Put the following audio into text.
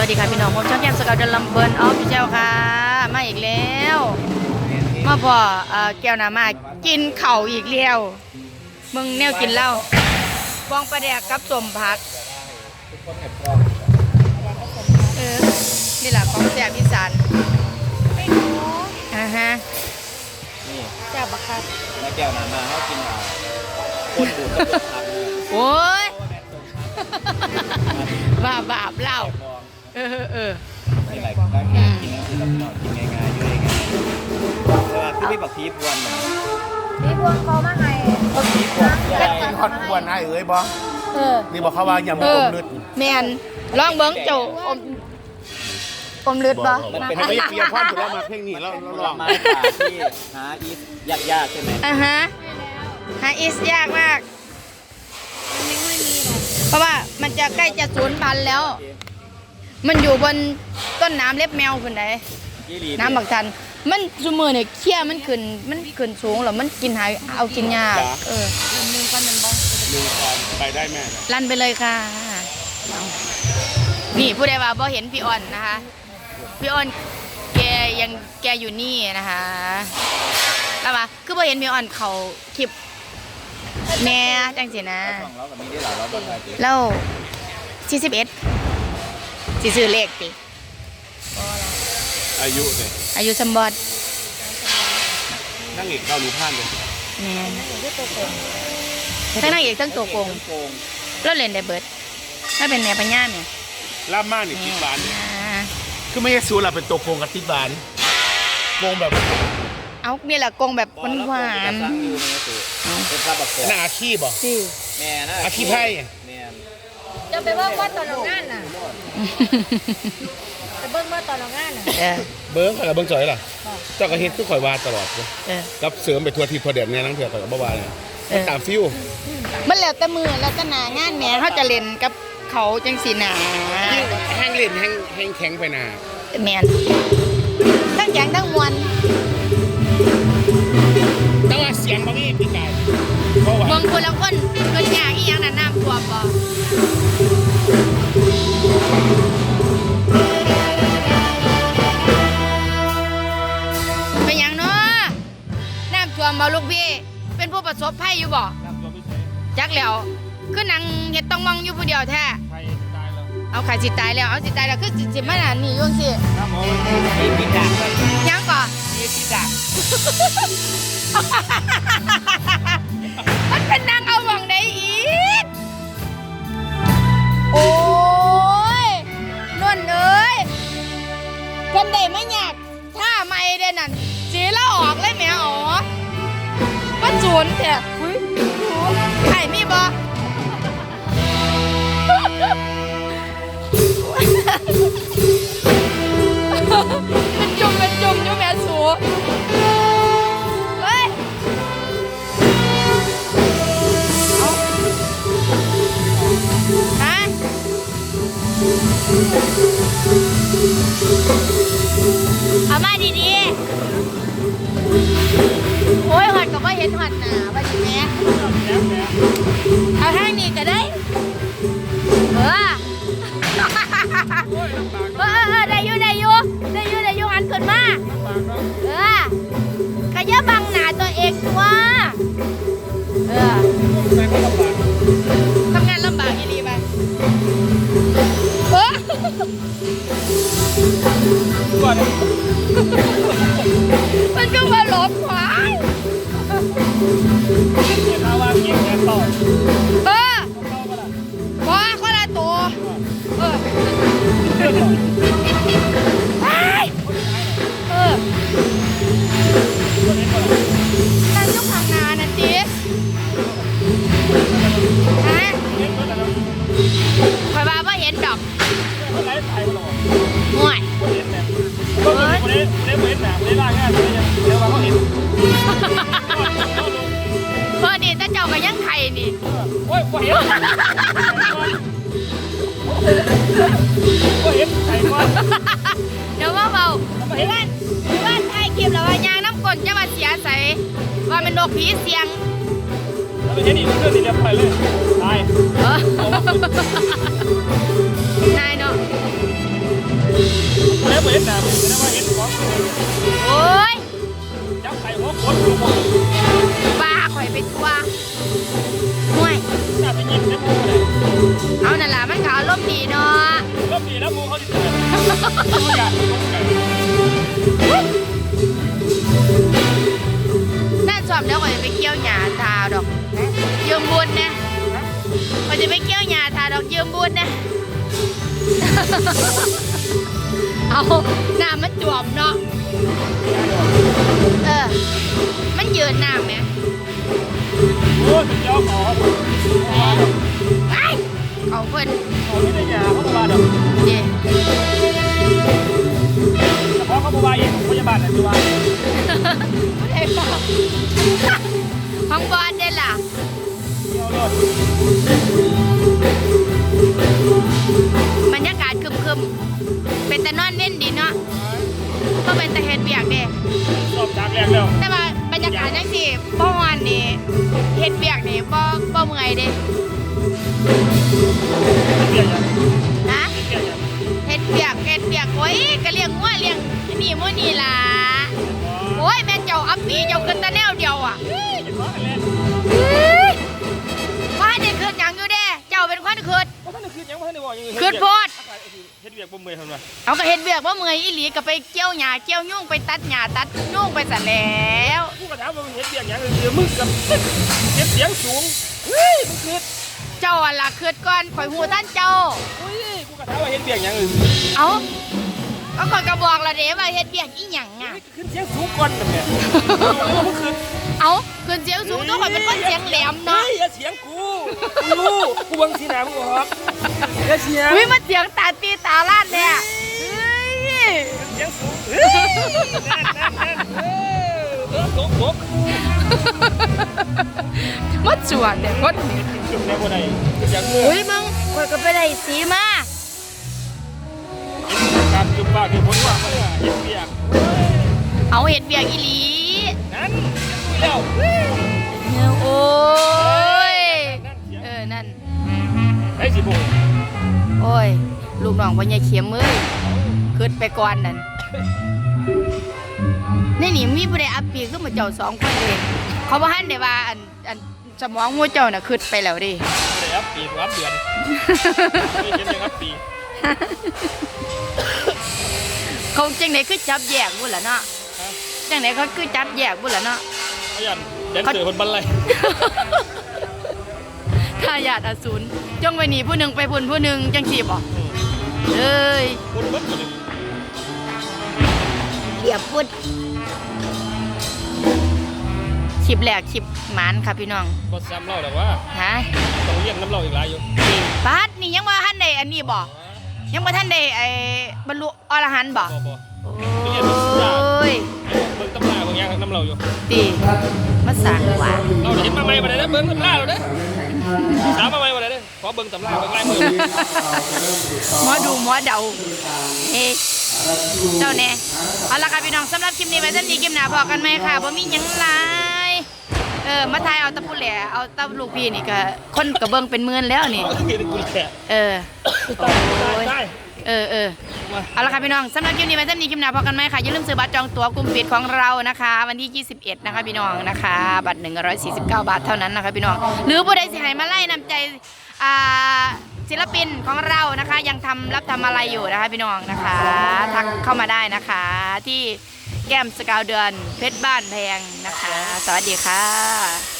วัสดีค่ะพี่น้องผมช่างแก้มสกาวเดนลำเบิร์นออฟฟิเชียลค่ะ มาอีกแล้ว มาพอเอ่อแก้วน้ำมากินเข่าวอีกแล้วมึงแนวกินเหล้าบองปลาแดกกับสมผักเออนี่แหละของแซ่บอีสานอ่าฮะนี่แซ่บบักคักแม่แก้วน้ำมาเขากินอะคนดูดก็เป็นทางเลยโอ้ยบาปบาปเหล้าลอง เออเออเออมีอะไรก็ได้กินคือแบบนอนกินง่ายๆอยู่ง่ายๆแต่ว่าคือพี่บักพีพวนมันนี่พวงเขามาให้พีพวนใหญ่กินฮอตควรไอ้เอ้ยบอเออนี่บอกเขาว่าอย่าเอมาออมลึดแมนลองเบิ้งโจอมอมลือดบ่มันเป็นให้ไปเปียพอดอยู่แล้วมาเพลงนี้แล้วลองมาที่หาอีทยากๆใช่ไหมอ่าฮะหาอิสยากมาก เพราะว่ามันจะใกล้จะสูญพันธุ์แล้ว มันอยู่บนต้นน้ำเล็บแมวคนใดยี่หลีน้ำบักทัน มันซุมือเนี่ยเคี้ยมันขึ้นมันขึ้นสูงแล้วมันกินหายเอากินยากเออหนึ่งก่อนไปได้แม่ลั่นไปเลยค่ะเอานี่ผู้ใดว่าบ่เห็นพี่อ่อนนะคะ พี่อ่อนแกยังแกอยู่นี่นะคะแล้วว่าคือบ่เห็นพี่อ่อนเขาคลิปแม่จังสินะช่องเราแบบนี้ได้หลายเราบ้างไงจีแล้ว41 สิซื้อเลขติอายุเลยอายุสมบอดนั่งเอกเกาหลีพานเลยแม่ทั้งนางเอกทั้งตัวโกงโกงแล้วเล่นได้เบิดถ้าเป็นแม่ปัญญาเนี่ยล่ามากนี่ติดบานอ่าคือไม่ใช่สูเราเป็นตัวโกงกับติดบานโกงแบบเอานี่แหละโกงแบบหวานซังอยู่ในสื่อเป็นภาพบักโกงหน้าอาชีพบ่ๆสิ แม่นะ อาชีพไพ่แม่จะ ไปเบิ่งว่าตอนเรางานน่ะไปเบิ่งว่าตอนเรางานน่ะเออ เบิ้งข่อยกับเบิ้งจ่อยล่ะ เจ้าก็เฮ็ดทุกข่อยว่าตลอดเลยเออรับเสริมไปทัวร์ทีพอเด็ดเนี่ยนั่งเถื่อข่อยกับบ่าวาเลยเออ ตามฟิวมันแล้วแต่มือแล้วแต่หนางานแหม่เขาจะเล่นกับเขาจังสีหนาแห้งเล่นแห้งแห้งแข็งไปหนาแมนทั้งแข็งทั้งมวนแต่ว่าเสียงบ่มีพี่กาย เพราะว่าเมืองคนละคนเกิดยากอีหยังน่ะน้ำท่วมบ่เป็นหยังเนาะน้ำท่วมบ่ลูกพี่ เป็นผู้ประสบภัยอยู่บ่จักแล้วคือนังเฮ็ดต้องมองอยู่ผู้เดียวแท้เอาขาสิตายแล้วเอาสิตายแล้วคือสิสิมาหนานี่อยุ่จังสิครับผมมีปีกากเลยยังก่อนมีปีกาก Ha, ha, ha. เออเออเออได้อยู่ได้อยู่ได้อยู่ได้อยู่หันขึ้นมา เออขยับบังหน้าตัวเองตัวเออทำงานลำบากอีหลีไปเออมัน เพื่อนี่ถ้าเจ้าก็ยังไข่นี่เดี๋ยวว่าเบาพี่ว่านพี่ว่านถ่ายคลิปแล้วว่ายางน้ำกลนจะมาเสียใส่ว่าเป็นนกผีเสียงเออนายเนาะเห็นหน้ามึงแสดงว่าเห็นของ โอ้ย บ้าข่อยไปทั่วห่วยน่าจะยิงเต็มมือเลยเอานั่นล่ะมันก็อารมณ์ดีเนาะรอบนี้แล้วมูเขาติดตามต้องการต้องการน่าชอบแล้วข่อยจะไปเกี่ยวหญ้าทาดอกยืมบุญนะข่อยจะไปเกี่ยวหญ้าทาดอกยืมบุญนะเอาน้ำมันจวมเนาะเออ มันยืนน้ำไหมโอ้ยเป็นเจ้าของไอ้เขาเพิ่นเขาไม่ได้ยาเขาบอกว่าดอกเจเฉพาะเขาบอกว่าเองพยาบาลเนี่ยตัวไอ้บอกของบอลเด้ล่ะเอาเลยบรรยากาศครึมๆ เป็นแต่นอนเน่นดีเนาะก็เป็นแต่เฮ็ดเบียกเด้รอบจากแรกแล้วแต่ว่าบ รรยากาศจังซี่บ่ฮ้อนนี่เฮ็ดเบียกนี่บ่บ่เมื่อยเด้เปลี่ยนยังนะเปลี่ยนยังเฮ็ดเบียกเฮ็ดเบียกโอ้ยก็เลี้ยงงัวเลี้ยงอันนี่มื้อนี่ล่ะโอ้ยแม่นเจ้าอัปปีเจ้าขึ้นแต่แนวเดียวอะจะขอกันแล้วว่าเด็กขึ้นหยังอยู่เด้เจ้าเป็นคนขึ้นเพราะท่านคือยังไม่ทันได้บอกยังขึ้นโพด เฮ็ดเบียกบ่เมื่อยทำไมเอาก็เฮ็ดเบียกว่าเมื่อยอีหลีก็ไปเกี่ยวหญ้าเกี่ยวยุ่งไปตัดหญ้าตัดยุ่งไปซะแล้วกูก็ถามว่ามึงเฮ็ดเบียกยังเดี๋ยวมึงกับเก็บเสียงสูงเฮ้ยมึงคือเจ้าอะล่ะขึ้นก่อนข่อยหูท่านเจ้าอุ้ยกูก็ถามว่าเฮ็ดเบียกยังเอาก็ข่อยก็บอกและเด้ว่าเฮ็ดเบียกอีหยังอะขึ้นเสียงสูงก่อนแบบเนี้ยมึงคือเอาขึ้นเสียงสูงตัวข่อยเป็นคนเสียงแหลมเนาะอย่าเสียงกูกูรู้กูบังสีหน้ามึงออก อย่าเสียงวิมันเสียงตาตีตาลาดเนี่ยเฮ้ยเสียงสูงเฮ้ยนั่นนั่นนั่นเออเออตกตกมัดสวนเนี่ยคนจุดแนวบ่ได้เสียงเมื่ออุ้ยมึงข่อยก็ไปได้สีมาการจุดปากคือผลว่ามันเฮ็ดเบียกเอาเฮ็ดเบียกอีหลีนั่นแล้วโอ้ยนั่นเสียงเออนั่นไอ้สิบ่ โอ้ย ลูกน้องพ่อใหญ่เข็มมือขึ้นไปก่อนนั่นในนี่มีผู้ใดอัปปีขึ้นมาเจ้าสองคนเลยเขาบ่ทันได้ว่าอันอันสมองหัวเจ้าน่ะขึ้นไปแล้วดิบ่ได้อัพปีกอัพเดือนไม่เห็นยังอัพปีเขาจังไดคือจับแยกบุ่นล่ะเนาะจังไดเขาคือจับแยกบุ่นล่ะเนาะขยันแดนเซอร์คนบันไล ถ้าญาติอสูรจงไปหนีผู้หนึ่งไปพุ่นผู้หนึ่งจังสีบ่เอ้ยคนเบิดคนหนึ่งเดียบพุดคลิปแรกคลิปหมานค่ะพี่น้องบ่ซ้ำเล่าแต่ว่าฮะต้องเรียกน้ำเล่าอีกหลายอยู่บาดนี่ยังว่าท่านใดอันนี้บ่ยังว่าท่านใดไอ้บรรลุอรหันต์บ่บ่บ่โอ้ยเบิ่งตำราบางอย่างน้ำเล่าอยู่ตีมาสั่งว่าเราเห็นมาใหม่บ่ได้เด้อเบิ่งตำราเราเด้อ ถามมาใหม่บ่ได้เด้อขอเบิ่งตำราเบิ่งลายมือหมอดูหมอเดาเฮ้เจ้าแน่เอาละค่ะพี่น้องสำหรับคลิปนี้ไว้ท่านนี้คลิปหน้าพอกันไหมค่ะบ่มีหยังหลายเออมาทายเอาตะปูแหล่เอาตะลูกพี่นี่ก็คนกระเบิงเป็นหมื่นแล้วนี่เห็นกูแค่เออตายตาย เออเออเอาละค่ะพี่น้องสำหรับคลิปนี้ไว้ท่านนี้คลิปหน้าพอกันไหมค่ะอย่าลืมซื้อบัตรจองตั๋วกลุ่มปิดของเรานะคะ วันที่ 21 นะคะพี่น้องนะคะ บัตร149 บาทเท่านั้นนะคะพี่น้อง หรือผู้ใดสิให้มาไล่นำใจอ่าศิลปินของเรานะคะ ยังทำรับทำอะไรอยู่นะคะพี่น้องนะคะทักเข้ามาได้นะคะที่แก้มสกาวเดือนเพชรบ้านแพงนะคะ สวัสดีค่ะ